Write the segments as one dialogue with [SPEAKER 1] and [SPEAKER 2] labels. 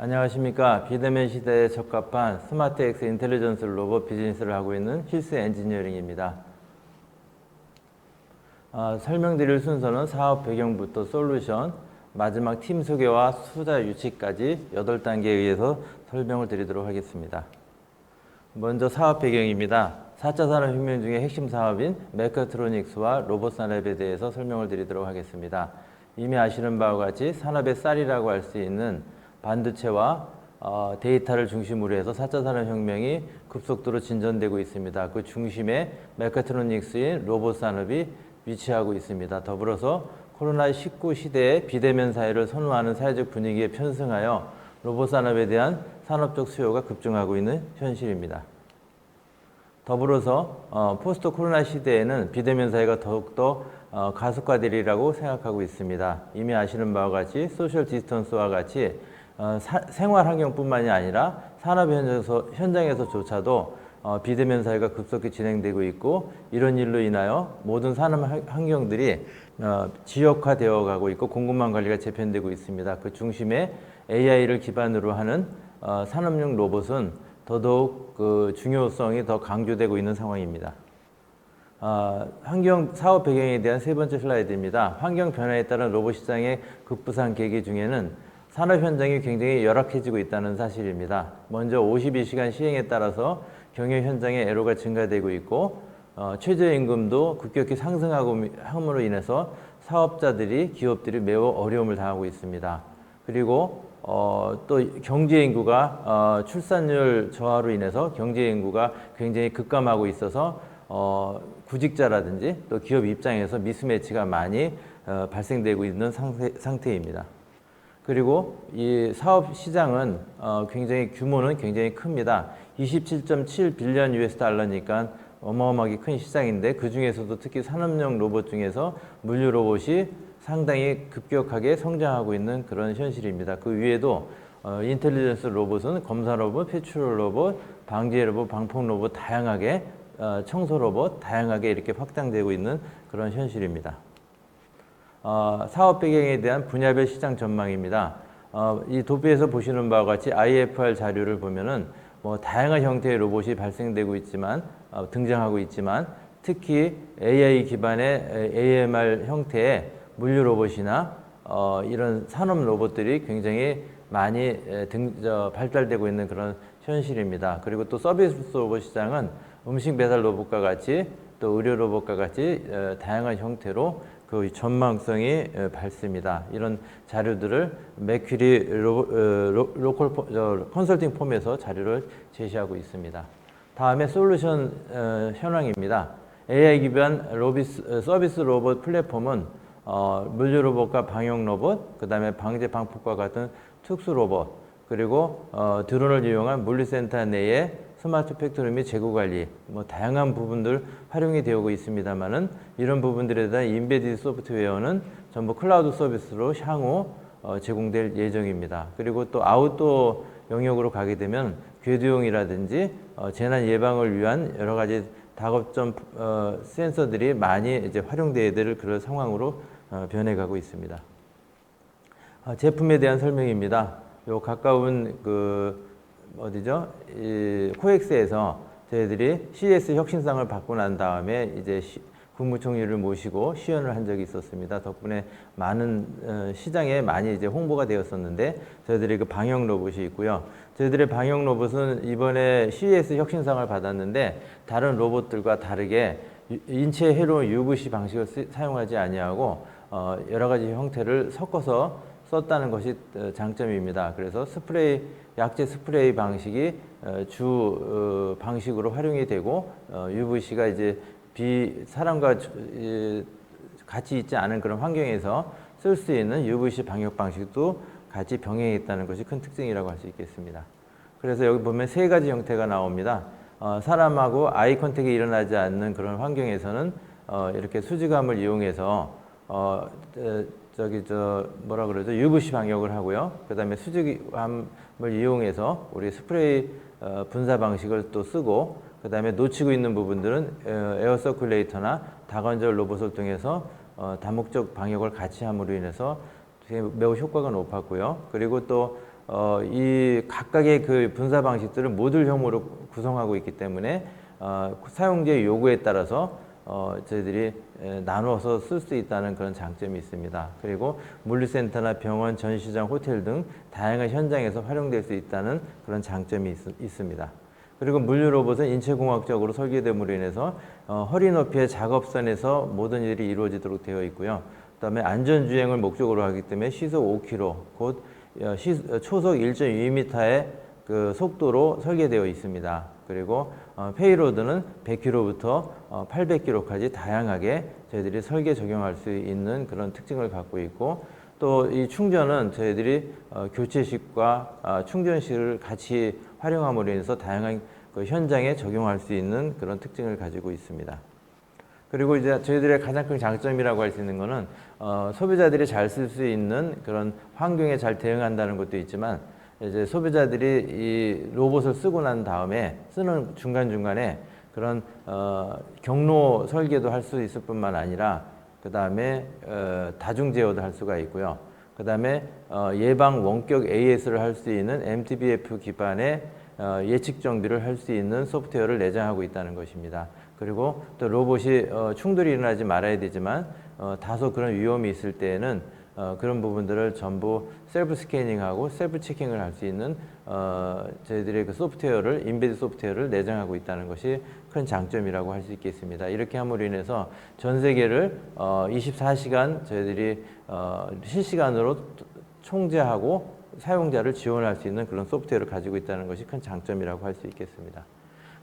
[SPEAKER 1] 안녕하십니까. 비대면 시대에 적합한 스마트 엑스 인텔리전스 로봇 비즈니스를 하고 있는 힐스 엔지니어링입니다. 아, 설명드릴 순서는 사업 배경부터 솔루션, 마지막 팀 소개와 투자 유치까지 8단계에 의해서 설명을 드리도록 하겠습니다. 먼저 사업 배경입니다. 4차 산업혁명 중에 핵심 사업인 메카트로닉스와 로봇 산업에 대해서 설명을 드리도록 하겠습니다. 이미 아시는 바와 같이 산업의 쌀이라고 할 수 있는 반도체와 어, 데이터를 중심으로 해서 4차 산업혁명이 급속도로 진전되고 있습니다. 그 중심에 메카트로닉스인 로봇 산업이 위치하고 있습니다. 더불어서 코로나19 시대에 비대면 사회를 선호하는 사회적 분위기에 편승하여 로봇 산업에 대한 산업적 수요가 급증하고 있는 현실입니다. 더불어서 어, 포스트 코로나 시대에는 비대면 사회가 더욱더 어, 가속화되리라고 생각하고 있습니다. 이미 아시는 바와 같이 소셜 디스턴스와 같이 어, 사, 생활 환경뿐만이 아니라 산업 현장에서, 현장에서조차도 어, 비대면 사회가 급속히 진행되고 있고 이런 일로 인하여 모든 산업 하- 환경들이 어, 지역화되어 가고 있고 공급망 관리가 재편되고 있습니다. 그 중심에 AI를 기반으로 하는 어, 산업용 로봇은 더더욱 그 중요성이 더 강조되고 있는 상황입니다. 아, 환경 사업 배경에 대한 세 번째 슬라이드입니다. 환경 변화에 따른 로봇 시장의 급부상 계기 중에는 산업 현장이 굉장히 열악해지고 있다는 사실입니다. 먼저 52시간 시행에 따라서 경영 현장의 애로가 증가되고 있고 어, 최저임금도 급격히 상승하고 미- 함으로 인해서 사업자들이 기업들이 매우 어려움을 당하고 있습니다. 그리고 어, 또 경제 인구가 어, 출산율 저하로 인해서 경제 인구가 굉장히 급감하고 있어서 어, 구직자라든지 또 기업 입장에서 미스매치가 많이 어, 발생되고 있는 상태, 상태입니다. 그리고 이 사업 시장은 어, 굉장히 규모는 굉장히 큽니다. 27.7 빌리언 US 달러니까 어마어마하게 큰 시장인데 그 중에서도 특히 산업용 로봇 중에서 물류 로봇이 상당히 급격하게 성장하고 있는 그런 현실입니다. 그 위에도 어, 인텔리전스 로봇은 검사 로봇, 패출럴 로봇, 방지 로봇, 방폭 로봇 다양하게 어, 청소 로봇 다양하게 이렇게 확장되고 있는 그런 현실입니다. 어, 사업 배경에 대한 분야별 시장 전망입니다. 어, 이 도표에서 보시는 바와 같이 IFR 자료를 보면은 뭐 다양한 형태의 로봇이 발생되고 있지만 어, 등장하고 있지만 특히 AI 기반의 AMR 형태의 물류 로봇이나 어, 이런 산업 로봇들이 굉장히 많이 에, 등, 저, 발달되고 있는 그런 현실입니다. 그리고 또 서비스 로봇 시장은 음식 배달 로봇과 같이 또 의료 로봇과 같이 어, 다양한 형태로 그 전망성이 어, 밝습니다. 이런 자료들을 맥퀴리 로, 어, 로, 로컬 컨설팅 폼에서 자료를 제시하고 있습니다. 다음에 솔루션 어, 현황입니다. AI 기반 로비스, 어, 서비스 로봇 플랫폼은 어, 물류 로봇과 방역 로봇, 그 다음에 방제 방폭과 같은 특수 로봇, 그리고 어, 드론을 이용한 물류센터 내에 스마트 팩토리 및 재고 관리, 뭐 다양한 부분들 활용이 되고 있습니다만은 이런 부분들에 대한 인베디드 소프트웨어는 전부 클라우드 서비스로 향후 어, 제공될 예정입니다. 그리고 또 아웃도어 영역으로 가게 되면 궤도용이라든지 어, 재난 예방을 위한 여러 가지 다급점 어, 센서들이 많이 이제 활용되어야 될 그런 상황으로 어, 변해가고 있습니다. 아, 제품에 대한 설명입니다. 요 가까운 그 어디죠? 이 코엑스에서 저희들이 CS 혁신상을 받고 난 다음에 이제 시, 국무총리를 모시고 시연을 한 적이 있었습니다. 덕분에 많은 어, 시장에 많이 이제 홍보가 되었었는데 저희들이 그 방역 로봇이 있고요. 저희들의 방역 로봇은 이번에 CES 혁신상을 받았는데 다른 로봇들과 다르게 유- 인체 해로운 UVC 방식을 쓰- 사용하지 아니하고 어, 여러 가지 형태를 섞어서 썼다는 것이 어, 장점입니다. 그래서 스프레이 약제 스프레이 방식이 어, 주 어, 방식으로 활용이 되고 어, UVC가 이제 비 사람과 같이 있지 않은 그런 환경에서 쓸 수 있는 UVC 방역 방식도 같이 병행했다는 것이 큰 특징이라고 할 수 있겠습니다. 그래서 여기 보면 세 가지 형태가 나옵니다. 어, 사람하고 아이 컨택이 일어나지 않는 그런 환경에서는 어, 이렇게 수지감을 이용해서 어, 에, 저기 저 뭐라 그러죠 UVC 방역을 하고요. 그다음에 수지감을 이용해서 우리 스프레이 어, 분사 방식을 또 쓰고 그다음에 놓치고 있는 부분들은 어, 에어 서큘레이터나 다건절 로봇을 통해서 어, 다목적 방역을 같이 함으로 인해서 매우 효과가 높았고요. 그리고 또 어, 이 각각의 그 분사 방식들을 모듈형으로 구성하고 있기 때문에 어, 사용자의 요구에 따라서 어, 저희들이 에, 나누어서 쓸 수 있다는 그런 장점이 있습니다. 그리고 물류센터나 병원, 전시장, 호텔 등 다양한 현장에서 활용될 수 있다는 그런 장점이 있, 습니다 그리고 물류 로봇은 인체공학적으로 설계됨으로 인해서 어, 허리 높이의 작업선에서 모든 일이 이루어지도록 되어 있고요. 그다음에 안전 주행을 목적으로 하기 때문에 시속 5km, 곧 어, 시, 어, 초속 1.2m의 그 속도로 설계되어 있습니다. 그리고 어, 페이로드는 100km부터 어, 800km까지 다양하게 저희들이 설계 적용할 수 있는 그런 특징을 갖고 있고 또 이 충전은 저희들이 어, 교체식과 아, 충전식을 같이 활용함으로 인해서 다양한 그 현장에 적용할 수 있는 그런 특징을 가지고 있습니다. 그리고 이제 저희들의 가장 큰 장점이라고 할 수 있는 거는 어, 소비자들이 잘 쓸 수 있는 그런 환경에 잘 대응한다는 것도 있지만 이제 소비자들이 이 로봇을 쓰고 난 다음에 쓰는 중간 중간에 그런 어, 경로 설계도 할 수 있을 뿐만 아니라 그 다음에 어, 다중 제어도 할 수가 있고요. 그 다음에 어, 예방 원격 AS를 할 수 있는 MTBF 기반의 어, 예측 정비를 할 수 있는 소프트웨어를 내장하고 있다는 것입니다. 그리고 또 로봇이 어, 충돌이 일어나지 말아야 되지만 어, 다소 그런 위험이 있을 때에는 어, 그런 부분들을 전부 셀프 스캐닝하고 셀프 체킹을 할 수 있는 어, 저희들의 그 소프트웨어를 인베드 소프트웨어를 내장하고 있다는 것이 큰 장점이라고 할 수 있겠습니다. 이렇게 함으로 인해서 전 세계를 어, 24시간 저희들이 어, 실시간으로 총재하고 사용자를 지원할 수 있는 그런 소프트웨어를 가지고 있다는 것이 큰 장점이라고 할 수 있겠습니다.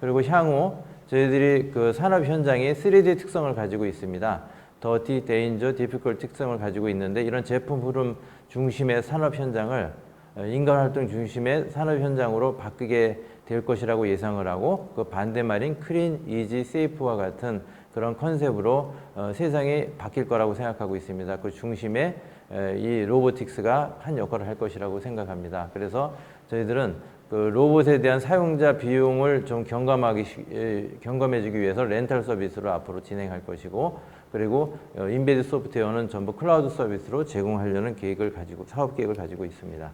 [SPEAKER 1] 그리고 향후 저희들이 그 산업 현장에 3D 특성을 가지고 있습니다. 더티, 데인저, 디피컬 특성을 가지고 있는데 이런 제품 흐름 중심의 산업 현장을 어, 인간 활동 중심의 산업 현장으로 바뀌게 될 것이라고 예상을 하고 그 반대 말인 크린, 이지, 세이프와 같은 그런 컨셉으로 어, 세상이 바뀔 거라고 생각하고 있습니다. 그 중심에 에, 이 로보틱스가 한 역할을 할 것이라고 생각합니다. 그래서 저희들은 그 로봇에 대한 사용자 비용을 좀 경감하기 에, 경감해주기 위해서 렌탈 서비스로 앞으로 진행할 것이고 그리고 어, 인베드 소프트웨어는 전부 클라우드 서비스로 제공하려는 계획을 가지고 사업 계획을 가지고 있습니다.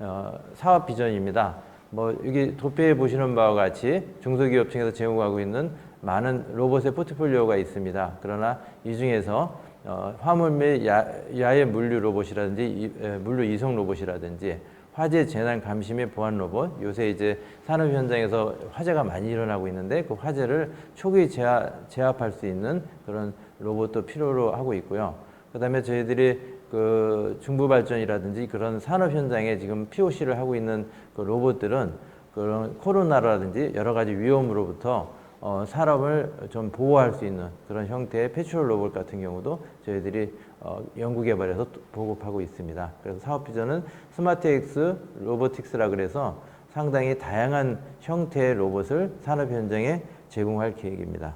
[SPEAKER 1] 어, 사업 비전입니다. 뭐 여기 도표에 보시는 바와 같이 중소기업 층에서 제공하고 있는 많은 로봇의 포트폴리오가 있습니다. 그러나 이 중에서 어, 화물 및 야, 야외 물류 로봇이라든지 이, 에, 물류 이송 로봇이라든지 화재 재난 감시 및 보안 로봇 요새 이제 산업 현장에서 화재가 많이 일어나고 있는데 그 화재를 초기 제압, 제압할 수 있는 그런 로봇도 필요로 하고 있고요. 그다음에 저희들이 그 중부 발전이라든지 그런 산업 현장에 지금 POC를 하고 있는 그 로봇들은 그런 코로나라든지 여러 가지 위험으로부터 어, 사람을 좀 보호할 수 있는 그런 형태의 패트롤 로봇 같은 경우도 저희들이 어, 연구 개발해서 또 보급하고 있습니다. 그래서 사업 비전은 스마트엑스 로보틱스라 그래서 상당히 다양한 형태의 로봇을 산업 현장에 제공할 계획입니다.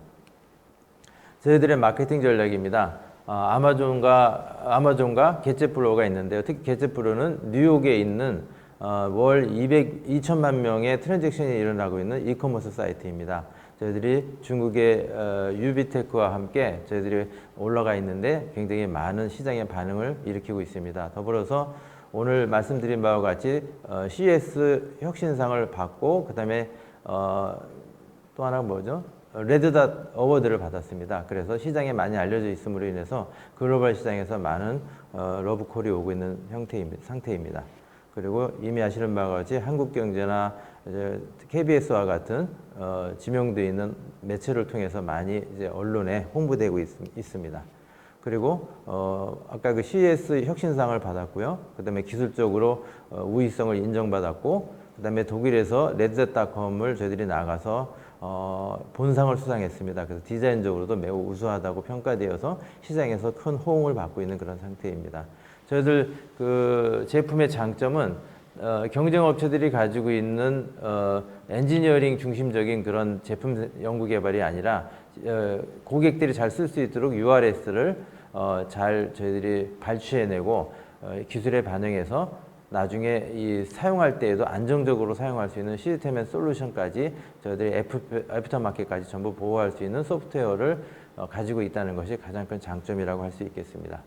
[SPEAKER 1] 저희들의 마케팅 전략입니다. 어, 아마존과 아마존과 게제플로가 있는데요. 특히 게제플로는 뉴욕에 있는 어, 월 200, 2천만 명의 트랜잭션이 일어나고 있는 이커머스 사이트입니다. 저희들이 중국의 어, 유비테크와 함께 저희들이 올라가 있는데 굉장히 많은 시장의 반응을 일으키고 있습니다. 더불어서 오늘 말씀드린 바와 같이 어, CS 혁신상을 받고 그 다음에 어, 또 하나 뭐죠? 레드닷 어워드를 받았습니다. 그래서 시장에 많이 알려져 있음으로 인해서 글로벌 시장에서 많은 어, 러브콜이 오고 있는 형태입니다. 상태입니다. 그리고 이미 아시는 바와 같이 한국경제나 KBS와 같은 어, 지명되어 있는 매체를 통해서 많이 언론에 홍보되고 있, 있습니다. 그리고 어, 아까 그 CES 혁신상을 받았고요. 그다음에 기술적으로 어, 우위성을 인정받았고, 그다음에 독일에서 레드닷컴을 저희들이 나가서 어, 본상을 수상했습니다. 그래서 디자인적으로도 매우 우수하다고 평가되어서 시장에서 큰 호응을 받고 있는 그런 상태입니다. 저희들 그 제품의 장점은 어, 경쟁 업체들이 가지고 있는 어, 엔지니어링 중심적인 그런 제품 연구 개발이 아니라 어, 고객들이 잘 쓸 수 있도록 URS를 어, 잘 저희들이 발췌해내고 어, 기술에 반영해서 나중에 이 사용할 때에도 안정적으로 사용할 수 있는 시스템 앤 솔루션까지 저희들이 애프, 애프터 마켓까지 전부 보호할 수 있는 소프트웨어를 어, 가지고 있다는 것이 가장 큰 장점이라고 할 수 있겠습니다.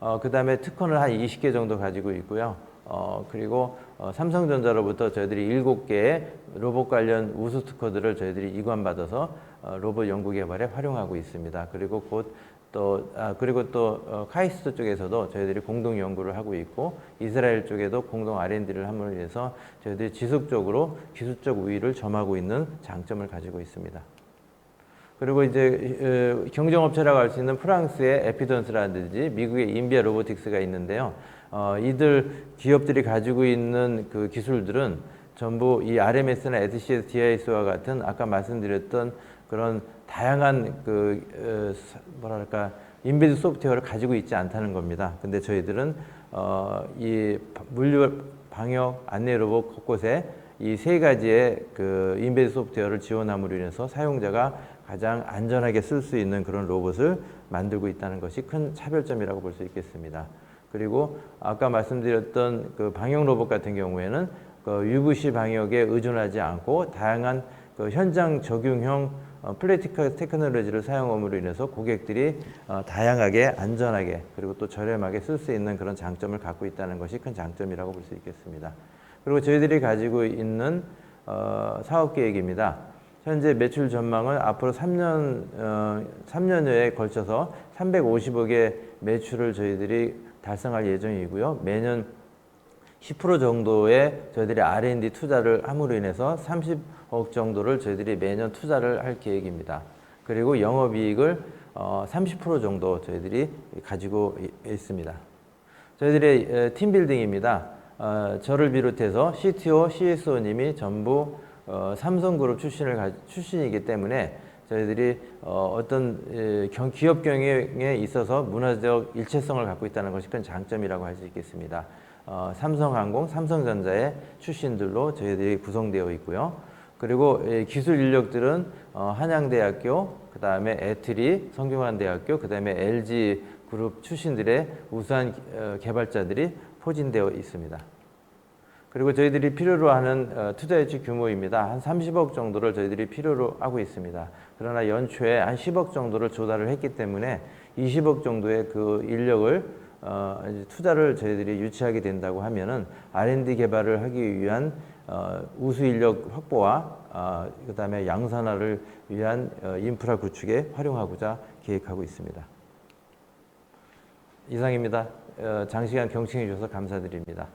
[SPEAKER 1] 어, 그 다음에 특허는 한 20개 정도 가지고 있고요. 어, 그리고 어, 삼성전자로부터 저희들이 일곱 개의 로봇 관련 우수 특허들을 저희들이 이관받아서 어, 로봇 연구 개발에 활용하고 있습니다. 그리고 곧 또 아, 그리고 또 어, 카이스트 쪽에서도 저희들이 공동 연구를 하고 있고 이스라엘 쪽에도 공동 R&D를 함으로 인해서 저희들이 지속적으로 기술적 우위를 점하고 있는 장점을 가지고 있습니다. 그리고 이제 어, 경쟁업체라고 할 수 있는 프랑스의 에피던스라든지 미국의 인비아 로보틱스가 있는데요. 어, 이들 기업들이 가지고 있는 그 기술들은 전부 이 RMS나 SCS, DIS와 같은 아까 말씀드렸던 그런 다양한 그 뭐랄까 인베드 소프트웨어를 가지고 있지 않다는 겁니다. 근데 저희들은 어, 이 바- 물류 방역 안내 로봇 곳곳에 이 세 가지의 그 인베드 소프트웨어를 지원함으로 인해서 사용자가 가장 안전하게 쓸 수 있는 그런 로봇을 만들고 있다는 것이 큰 차별점이라고 볼 수 있겠습니다. 그리고 아까 말씀드렸던 그 방역 로봇 같은 경우에는 그 UVC 방역에 의존하지 않고 다양한 그 현장 적용형 어, 플래티컬 테크놀로지를 사용함으로 인해서 고객들이 어, 다양하게 안전하게 그리고 또 저렴하게 쓸 수 있는 그런 장점을 갖고 있다는 것이 큰 장점이라고 볼 수 있겠습니다. 그리고 저희들이 가지고 있는 어, 사업 계획입니다. 현재 매출 전망은 앞으로 3년 어, 3년여에 걸쳐서 350억의 매출을 저희들이 달성할 예정이고요. 매년 10% 정도의 저희들이 R&D 투자를 함으로 인해서 30억 정도를 저희들이 매년 투자를 할 계획입니다. 그리고 영업이익을 어, 30% 정도 저희들이 가지고 이- 있습니다. 저희들의 에, 팀빌딩입니다. 어, 저를 비롯해서 CTO, CSO님이 전부 어, 삼성그룹 출신을 가, 출신이기 때문에 저희들이 어, 어떤 에, 경, 기업 경영에 있어서 문화적 일체성을 갖고 있다는 것이 큰 장점이라고 할 수 있겠습니다. 어, 삼성항공, 삼성전자의 출신들로 저희들이 구성되어 있고요. 그리고 에, 기술 인력들은 어, 한양대학교, 그 다음에 에트리, 성균관대학교, 그 다음에 LG 그룹 출신들의 우수한 어, 개발자들이 포진되어 있습니다. 그리고 저희들이 필요로 하는 어, 투자 유치 규모입니다. 한 30억 정도를 저희들이 필요로 하고 있습니다. 그러나 연초에 한 10억 정도를 조달을 했기 때문에 20억 정도의 그 인력을 어, 투자를 저희들이 유치하게 된다고 하면은 R&D 개발을 하기 위한 어, 우수 인력 확보와 어, 그다음에 양산화를 위한 어, 인프라 구축에 활용하고자 계획하고 있습니다. 이상입니다. 어, 장시간 경청해 주셔서 감사드립니다.